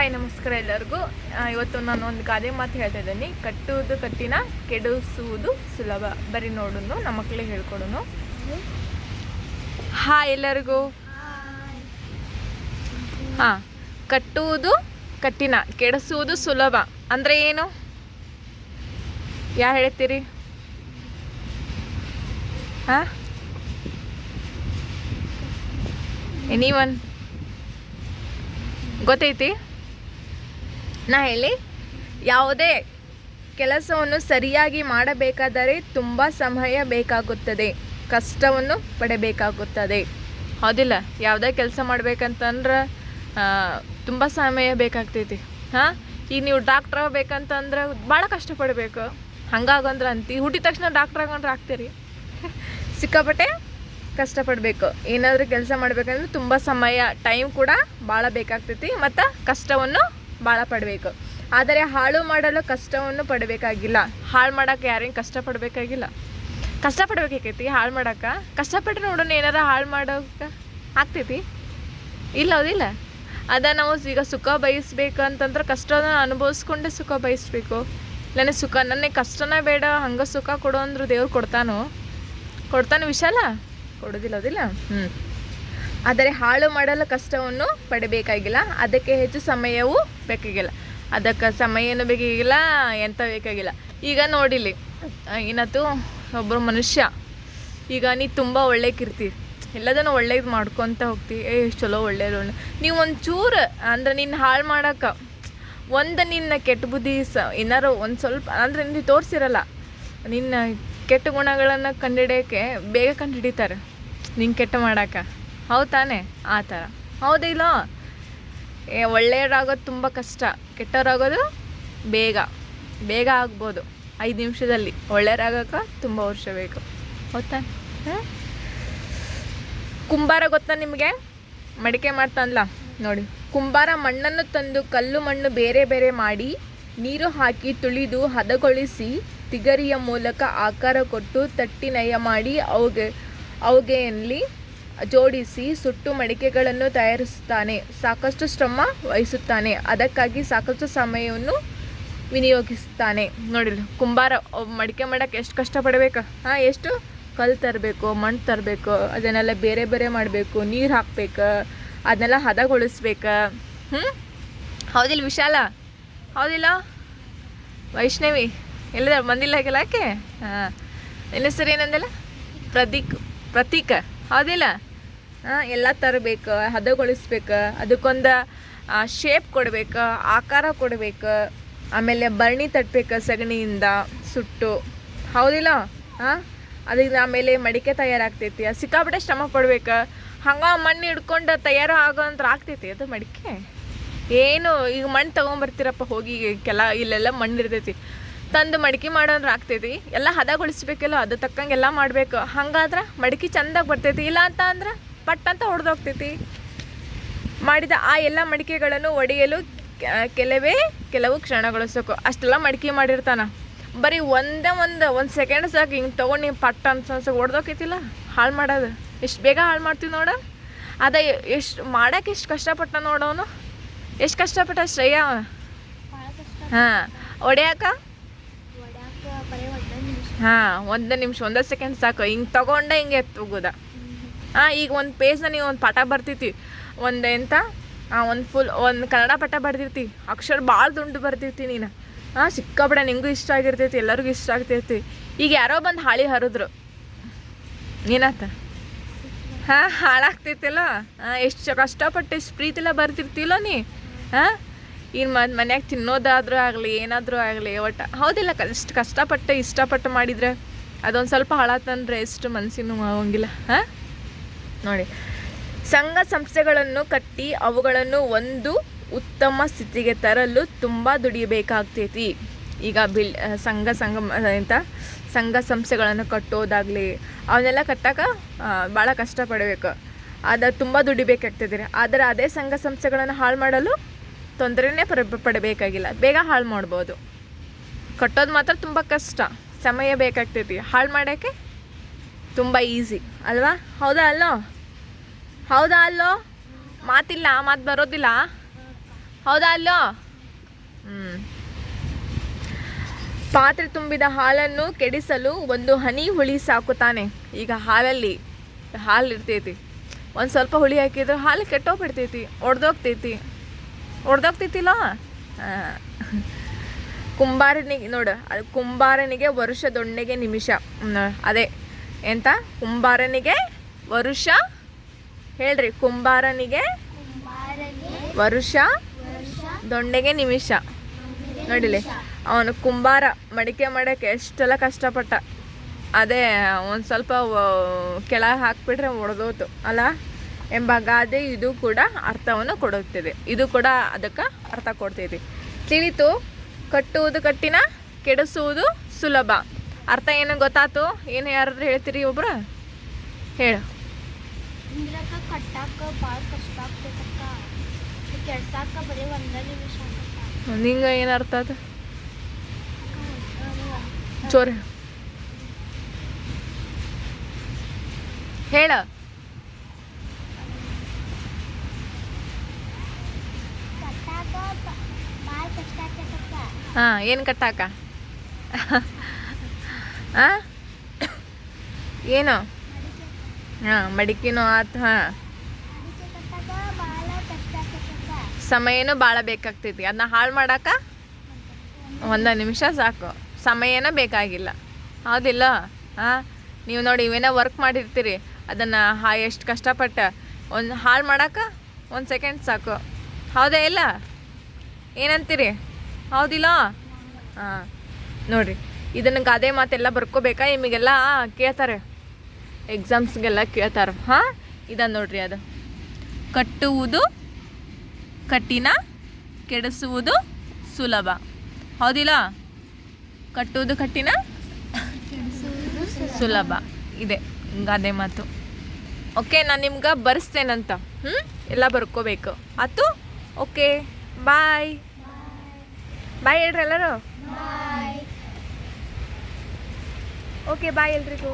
Hi, ನಮಸ್ಕಾರ ಎಲ್ಲರಿಗೂ. ಇವತ್ತು ನಾನು ಒಂದು ಗಾದೆ ಮಾತು ಹೇಳ್ತಾ ಇದ್ದೀನಿ. ಕಟ್ಟುವುದು ಕಟ್ಟಿನ, ಕೆಡಿಸುವುದು ಸುಲಭ. ಬರೀ ನೋಡುನು, ನಮ್ಮ ಮಕ್ಕಳಿಗೆ ಹೇಳ್ಕೊಡುನು. ಹಾಯ್ ಎಲ್ಲರಿಗೂ? ಹಾ, ಕಟ್ಟುವುದು ಕಟ್ಟಿನ, ಕೆಡಿಸುವುದು ಸುಲಭ. ಅಂದರೆ ಏನು? ಯಾ ಹೇಳ್ತೀರಿ? ಹಾ? ಎನಿ ಒನ್ ಗೊತ್ತೈತಿ? ನಾ ಹೇಳಿ. ಯಾವುದೇ ಕೆಲಸವನ್ನು ಸರಿಯಾಗಿ ಮಾಡಬೇಕಾದರೆ ತುಂಬ ಸಮಯ ಬೇಕಾಗುತ್ತದೆ, ಕಷ್ಟವನ್ನು ಪಡಬೇಕಾಗುತ್ತದೆ. ಹೌದಿಲ್ಲ, ಯಾವುದೇ ಕೆಲಸ ಮಾಡ್ಬೇಕಂತಂದ್ರೆ ತುಂಬ ಸಮಯ ಬೇಕಾಗ್ತೈತಿ. ಹಾಂ, ಈಗ ನೀವು ಡಾಕ್ಟ್ರ್ ಆಗ್ಬೇಕಂತಂದ್ರೆ ಭಾಳ ಕಷ್ಟಪಡಬೇಕು. ಹಂಗಾಗಂದ್ರೆ ಅಂತಿ, ಹುಟ್ಟಿದ ತಕ್ಷಣ ಡಾಕ್ಟ್ರ್ ಆಗಂದ್ರೆ ಆಗ್ತೀರಿ. ಸಿಕ್ಕಾಪಟ್ಟೆ ಕಷ್ಟಪಡಬೇಕು. ಏನಾದರೂ ಕೆಲಸ ಮಾಡ್ಬೇಕಂದ್ರೆ ತುಂಬ ಸಮಯ ಟೈಮ್ ಕೂಡ ಭಾಳ ಬೇಕಾಗ್ತೈತಿ, ಮತ್ತು ಕಷ್ಟವನ್ನು ಭಾಳ ಪಡಬೇಕು ಆದರೆ ಹಾಳು ಮಾಡಲು ಕಷ್ಟವನ್ನು ಪಡಬೇಕಾಗಿಲ್ಲ. ಹಾಳು ಮಾಡೋಕೆ ಯಾರೇನು ಕಷ್ಟಪಡಬೇಕಾಗಿಲ್ಲ. ಕಷ್ಟಪಡ್ಬೇಕಾಕೈತಿ ಹಾಳು ಮಾಡೋಕೆ ಕಷ್ಟಪಟ್ಟು ನೋಡೋಣ ಏನಾರ ಹಾಳು ಮಾಡೋಕೆ ಆಗ್ತೈತಿ? ಇಲ್ಲ, ಹೌದಿಲ್ಲ. ಅದ ನಾವು ಈಗ ಸುಖ ಬಯಸ್ಬೇಕು ಅಂತಂದ್ರೆ ಕಷ್ಟನ ಅನುಭವಿಸ್ಕೊಂಡೇ ಸುಖ ಬಯಸ್ಬೇಕು. ನನಗೆ ಸುಖ ನನಗೆ ಕಷ್ಟನೇ ಬೇಡ, ಹಂಗೆ ಸುಖ ಕೊಡು ಅಂದ್ರೆ ದೇವ್ರು ಕೊಡ್ತಾನೋ? ಕೊಡ್ತಾನೆ ವಿಶಾಲ? ಕೊಡೋದಿಲ್ಲ, ಹೌದಿಲ್ಲ? ಹ್ಞೂ ಆದರೆ ಹಾಳು ಮಾಡಲು ಕಷ್ಟವನ್ನು ಪಡಬೇಕಾಗಿಲ್ಲ. ಅದಕ್ಕೆ ಹೆಚ್ಚು ಸಮಯವೂ ಬೇಕಾಗಿಲ್ಲ. ಅದಕ್ಕೆ ಸಮಯನೂ ಬೇಕಾಗಿಲ್ಲ ಎಂಥ ಬೇಕಾಗಿಲ್ಲ. ಈಗ ನೋಡಿಲಿ ಏನತ್ತು ಒಬ್ಬರು ಮನುಷ್ಯ. ಈಗ ನೀ ತುಂಬ ಒಳ್ಳೆಕಿರ್ತಿ ಎಲ್ಲದನ್ನು ಒಳ್ಳೇದು ಮಾಡ್ಕೊತ ಹೋಗ್ತಿ. ಏ, ಚಲೋ ಒಳ್ಳೇದು ಒಳ್ಳೆ ನೀವು ಚೂರು, ಅಂದ್ರೆ ನಿನ್ನ ಹಾಳು ಮಾಡೋಕೆ ಒಂದು ನಿನ್ನ ಕೆಟ್ಟ ಬುದ್ಧಿ ಸ, ಏನಾರು ಒಂದು ಸ್ವಲ್ಪ, ಅಂದರೆ ನೀವು ತೋರಿಸಿರಲ್ಲ. ನಿನ್ನ ಕೆಟ್ಟ ಗುಣಗಳನ್ನು ಕಂಡುಹಿಡಿಯೋಕ್ಕೆ ಬೇಗ ಕಂಡುಹಿಡಿತಾರೆ. ನಿಂಗೆ ಕೆಟ್ಟ ಮಾಡೋಕೆ ಹೌದು ತಾನೇ, ಆ ಥರ. ಹೌದಿಲ್ಲ ಒಳ್ಳೆಯರಾಗೋದು ತುಂಬ ಕಷ್ಟ, ಕೆಟ್ಟವರಾಗೋದು ಬೇಗ ಬೇಗ ಆಗ್ಬೋದು, ಐದು ನಿಮಿಷದಲ್ಲಿ. ಒಳ್ಳೆಯರಾಗೋಕೆ ತುಂಬ ವರ್ಷ ಬೇಕು. ಹೌದಾ ಕುಂಬಾರ ಗೊತ್ತಾ ನಿಮಗೆ? ಮಡಿಕೆ ಮಾಡ್ತಾನಲ್ಲ ನೋಡಿ. ಕುಂಬಾರ ಮಣ್ಣನ್ನು ತಂದು ಕಲ್ಲು ಮಣ್ಣು ಬೇರೆ ಬೇರೆ ಮಾಡಿ, ನೀರು ಹಾಕಿ ತುಳಿದು ಹದಗೊಳಿಸಿ, ತಿಗರಿಯ ಮೂಲಕ ಆಕಾರ ಕೊಟ್ಟು ತಟ್ಟಿ ನಯ ಮಾಡಿ, ಅವುಗೆ ಅವುಗೆಯಲ್ಲಿ ಜೋಡಿಸಿ ಸುಟ್ಟು ಮಡಿಕೆಗಳನ್ನು ತಯಾರಿಸುತ್ತಾನೆ. ಸಾಕಷ್ಟು ಶ್ರಮ ವಹಿಸುತ್ತಾನೆ. ಅದಕ್ಕಾಗಿ ಸಾಕಷ್ಟು ಸಮಯವನ್ನು ವಿನಿಯೋಗಿಸುತ್ತಾನೆ. ನೋಡಿರಿ, ಕುಂಬಾರ ಮಡಿಕೆ ಮಾಡಕ್ಕೆ ಎಷ್ಟು ಕಷ್ಟಪಡಬೇಕು? ಹಾಂ, ಎಷ್ಟು? ಕಲ್ಲು ತರಬೇಕು, ಮಣ್ಣು ತರಬೇಕು, ಅದನ್ನೆಲ್ಲ ಬೇರೆ ಬೇರೆ ಮಾಡಬೇಕು, ನೀರು ಹಾಕ್ಬೇಕು, ಅದನ್ನೆಲ್ಲ ಹದಗೊಳಿಸ್ಬೇಕು. ಹ್ಞೂ ಹೌದಿಲ್ಲ ವಿಶಾಲ? ಹೌದಿಲ್ಲ? ವೈಷ್ಣವಿ ಎಲ್ಲ ಬಂದಿಲ್ಲ ಗೆಲ್ಲಕ್ಕೆ ಹಾಂ. ಎಲ್ಲ ಸರ್ ಏನಂದಿಲ್ಲ? ಪ್ರದೀಕ್, ಪ್ರತೀಕ. ಹೌದಿಲ್ಲ? ಎಲ್ಲ ತರಬೇಕು, ಹದಗೊಳಿಸ್ಬೇಕು, ಅದಕ್ಕೊಂದು ಶೇಪ್ ಕೊಡ್ಬೇಕು, ಆಕಾರ ಕೊಡ್ಬೇಕು, ಆಮೇಲೆ ಬರ್ಣಿ ತಟ್ಬೇಕು ಸಗಣಿಯಿಂದ ಸುಟ್ಟು. ಹೌದಿಲ್ಲ? ಹಾಂ? ಅದಕ್ಕೆ ಆಮೇಲೆ ಮಡಿಕೆ ತಯಾರಾಗ್ತೈತಿ. ಅದು ಸಿಕ್ಕಾಪಟ್ಟೆ ಶ್ರಮ ಕೊಡ್ಬೇಕು. ಹಂಗೆ ಮಣ್ಣು ಹಿಡ್ಕೊಂಡು ತಯಾರು ಆಗೋ ಅಂತ ಆಗ್ತೈತಿ ಅದು ಮಡಿಕೆ? ಏನು, ಈಗ ಮಣ್ಣು ತೊಗೊಂಬರ್ತೀರಪ್ಪ ಹೋಗಿ, ಕೆಲ, ಇಲ್ಲೆಲ್ಲ ಮಣ್ಣು ಇರ್ತೈತಿ. ತಂದು ಮಡಿಕೆ ಮಾಡೋಂದ್ರೆ ಆಗ್ತೈತಿ. ಎಲ್ಲ ಹದಗೊಳಿಸ್ಬೇಕಲ್ಲ, ಅದು ತಕ್ಕಂಗೆಲ್ಲ ಮಾಡಬೇಕು. ಹಂಗಾದ್ರೆ ಮಡಿಕೆ ಚಂದಾಗಿ ಬರ್ತೈತಿ. ಇಲ್ಲ ಅಂತ ಅಂದ್ರೆ ಪಟ್ ಅಂತ ಹೊಡೆದೋಗ್ತೈತಿ. ಮಾಡಿದ ಆ ಎಲ್ಲ ಮಡಿಕೆಗಳನ್ನು ಒಡೆಯಲು ಕೆಲವೇ ಕೆಲವು ಕ್ಷಣಗಳು ಸಾಕು ಅಷ್ಟೆಲ್ಲ ಮಡಿಕೆ ಮಾಡಿರ್ತಾನ. ಬರೀ ಒಂದೇ ಒಂದು ಒಂದು ಸೆಕೆಂಡ್ ಸಾಕು ಹಿಂಗೆ ತೊಗೊಂಡು ನೀವು ಪಟ್ಟ ಅಂತ ಹೊಡೆದೋಕೈತಿಲ್ಲ? ಹಾಳು ಮಾಡೋದು. ಎಷ್ಟು ಬೇಗ ಹಾಳು ಮಾಡ್ತೀವಿ ನೋಡ. ಅದ ಎಷ್ಟು ಮಾಡಕ್ಕೆ ಎಷ್ಟು ಕಷ್ಟಪಟ್ಟ ನೋಡೋನು ಎಷ್ಟು ಕಷ್ಟಪಟ್ಟ ಶ್ರೇಯ ಹಾಂ. ಒಡೆಯಾಕ? ಹಾಂ ಒಂದು ನಿಮಿಷ ಒಂದೇ ಸೆಕೆಂಡ್ ಸಾಕು. ಹಿಂಗೆ ತಗೊಂಡೆ ಹಿಂಗೆ ಎತ್ತೋಗೋದ ಹಾಂ ಈಗ ಒಂದು ಪೇಜ್ನ ನೀವು ಒಂದು ಪಾಠ ಬರ್ತೈತಿ. ಒಂದು ಎಂತ? ಒಂದು ಫುಲ್ ಒಂದು ಕನ್ನಡ ಪಾಠ ಬರ್ದಿರ್ತಿ. ಅಕ್ಷರ ಭಾಳ ದುಂಡು ಬರ್ತಿರ್ತಿ ನೀನು. ಹಾಂ ಸಿಕ್ಕಾಬಿಡ ನಿಂಗೂ ಇಷ್ಟ ಆಗಿರ್ತೈತಿ, ಎಲ್ಲರಿಗೂ ಇಷ್ಟ ಆಗ್ತೈತಿ. ಈಗ ಯಾರೋ ಬಂದು ಹಾಳಿ ಹರಿದ್ರು. ಏನಾತ? ಹಾಂ, ಹಾಳಾಗ್ತೈತಿಲ್ಲ? ಹಾಂ ಎಷ್ಟು ಕಷ್ಟಪಟ್ಟು ಎಷ್ಟು ಪ್ರೀತಿಲ್ಲ ಬರ್ತಿರ್ತಿಲ್ಲ ನೀ? ಹಾಂ? ಇನ್ನು ಮನ್ ಮನ್ಯಾಗ ತಿನ್ನೋದಾದರೂ ಆಗಲಿ, ಏನಾದರೂ ಆಗಲಿ, ಒಟ್ಟು ಹೌದಿಲ್ಲ ಕಷ್ಟ ಕಷ್ಟಪಟ್ಟು ಇಷ್ಟಪಟ್ಟು ಮಾಡಿದರೆ ಅದೊಂದು ಸ್ವಲ್ಪ ಹಾಳಾತಂದ್ರೆ ಎಷ್ಟು ಮನಸ್ಸಿನೂ ಆಗೋಂಗಿಲ್ಲ ಹಾಂ? ನೋಡಿ. ಸಂಘ ಸಂಸ್ಥೆಗಳನ್ನು ಕಟ್ಟಿ ಅವುಗಳನ್ನು ಒಂದು ಉತ್ತಮ ಸ್ಥಿತಿಗೆ ತರಲು ತುಂಬ ದುಡಿಯಬೇಕಾಗ್ತೈತಿ ಈಗ ಬಿಲ್ ಸಂಘ ಸಂಘ ಅಂತ ಸಂಘ ಸಂಸ್ಥೆಗಳನ್ನು ಕಟ್ಟೋದಾಗಲಿ ಅವನ್ನೆಲ್ಲ ಕಟ್ಟಕ್ಕೆ ಭಾಳ ಕಷ್ಟಪಡಬೇಕು. ಅದು ತುಂಬ ದುಡಿಬೇಕಾಗ್ತದೆ ಆದರೆ ಅದೇ ಸಂಘ ಸಂಸ್ಥೆಗಳನ್ನು ಹಾಳು ಮಾಡಲು ತೊಂದರೆನೇ ಪಡ, ಪಡಬೇಕಾಗಿಲ್ಲ. ಬೇಗ ಹಾಳು ಮಾಡ್ಬೋದು. ಕಟ್ಟೋದು ಮಾತ್ರ ತುಂಬ ಕಷ್ಟ. ಸಮಯ ಬೇಕಾಗ್ತೈತಿ. ಹಾಳು ಮಾಡೋಕ್ಕೆ ತುಂಬ ಈಸಿ ಅಲ್ವಾ? ಹೌದಾ ಅಲ್ಲೋ? ಹೌದಾ ಅಲ್ಲೋ? ಮಾತಿಲ್ಲ ಮಾತು ಬರೋದಿಲ್ಲ. ಹೌದಾ ಅಲ್ಲೋ? ಹ್ಞೂ ಪಾತ್ರೆ ತುಂಬಿದ ಹಾಲನ್ನು ಕೆಡಿಸಲು ಒಂದು ಹನಿ ಹುಳಿ ಸಾಕು ಈಗ ಹಾಲಲ್ಲಿ, ಹಾಲು ಇರ್ತೈತಿ. ಒಂದು ಸ್ವಲ್ಪ ಹುಳಿ ಹಾಕಿದ್ರೆ ಹಾಲು ಕೆಟ್ಟೋಗ್ಬಿಡ್ತೈತಿ, ಒಡ್ದೋಗ್ತೈತಿ. ಒಡ್ದೋಗ್ತೈತಿಲ್ಲ ಕುಂಬಾರನಿಗೆ, ನೋಡು, ಅದು ಕುಂಬಾರನಿಗೆ ವರ್ಷದೊಣ್ಣೆಗೆ ನಿಮಿಷ. ಅದೇ. ಎಂತ? ಕುಂಬಾರನಿಗೆ ವರುಷ? ಹೇಳ್ರಿ, ಕುಂಬಾರನಿಗೆ ವರುಷ? ದೊಂಡೆಗೆ ನಿಮಿಷ. ನೋಡಿಲಿ, ಅವನು ಕುಂಬಾರ ಮಡಿಕೆ ಮಾಡೋಕ್ಕೆ ಎಷ್ಟೆಲ್ಲ ಕಷ್ಟಪಟ್ಟ. ಅದೇ, ಒಂದು ಸ್ವಲ್ಪ ಕೆಳಗೆ ಹಾಕ್ಬಿಟ್ರೆ ಒಡೆದೋತು, ಅಲ್ಲ? ಎಂಬ ಗಾದೆ ಇದು ಕೂಡ ಅರ್ಥವನ್ನು ಕೊಡುತ್ತಿದೆ. ಇದು ಕೂಡ ಅದಕ್ಕೆ ಅರ್ಥ ಕೊಡ್ತೈತಿ ತಿಳಿತು, ಕಟ್ಟುವುದು ಕಟ್ಟಿನ ಕೆಡಿಸುವುದು ಸುಲಭ. ಅರ್ಥ ಏನು ಗೊತ್ತಾತು? ಏನು ಯಾರಾದ್ರೂ ಹೇಳ್ತೀರಿ ಒಬ್ರು? ಹೇಳು. ನಿಂಗ ಏನು ಅರ್ಥ ಅದು ಚೋರಿ ಹೇಳ. ಹಾಂ ಏನು ಕಟ್ಟಾಕ? ಹಾಂ ಏನು? ಹಾಂ, ಮಡಿಕೆನೂ ಆತು, ಹಾಂ. ಸಮಯನೂ ಭಾಳ ಬೇಕಾಗ್ತೈತಿ. ಅದನ್ನ ಹಾಳು ಮಾಡಾಕ ಒಂದು ನಿಮಿಷ ಸಾಕು. ಸಮಯನ ಬೇಕಾಗಿಲ್ಲ. ಹೌದಿಲ್ಲ? ಹಾಂ ನೀವು ನೋಡಿ, ಇವೇನೋ ವರ್ಕ್ ಮಾಡಿರ್ತೀರಿ. ಅದನ್ನು ಹಾ, ಎಷ್ಟು ಕಷ್ಟಪಟ್ಟು. ಒಂದು ಹಾಳು ಮಾಡಾಕ ಒಂದು ಸೆಕೆಂಡ್ ಸಾಕು. ಹೌದಾ ಇಲ್ಲ? ಏನಂತೀರಿ? ಹೌದಿಲ್ಲ? ಹಾಂ, ನೋಡಿರಿ. ಇದನ್ನು ಗಾದೆ ಮಾತೆಲ್ಲ ಬರ್ಕೋಬೇಕಾ? ನಿಮಗೆಲ್ಲ ಕೇಳ್ತಾರೆ. ಎಕ್ಸಾಮ್ಸ್ಗೆಲ್ಲ ಕೇಳ್ತಾರೆ. ಹಾಂ? ಇದನ್ನು ನೋಡ್ರಿ ಅದು. ಕಟ್ಟುವುದು ಕಠಿಣ, ಕೆಡಿಸುವುದು ಸುಲಭ. ಹೌದಿಲ್ಲ? ಕಟ್ಟುವುದು ಕಠಿಣ, ಸುಲಭ. ಇದೆ. ಗಾದೆ ಮಾತು. ಓಕೆ ನಾನು ನಿಮ್ಗೆ ಬರೆಸ್ತೇನಂತ. ಹ್ಞೂ ಎಲ್ಲ ಬರ್ಕೋಬೇಕು. ಆತು? ಓಕೆ ಬಾಯ್ ಬಾಯ್ ಹೇಳ್ರಿ ಎಲ್ಲರೂ. ಓಕೆ ಬಾಯ್ ಎಲ್ರಿಗೂ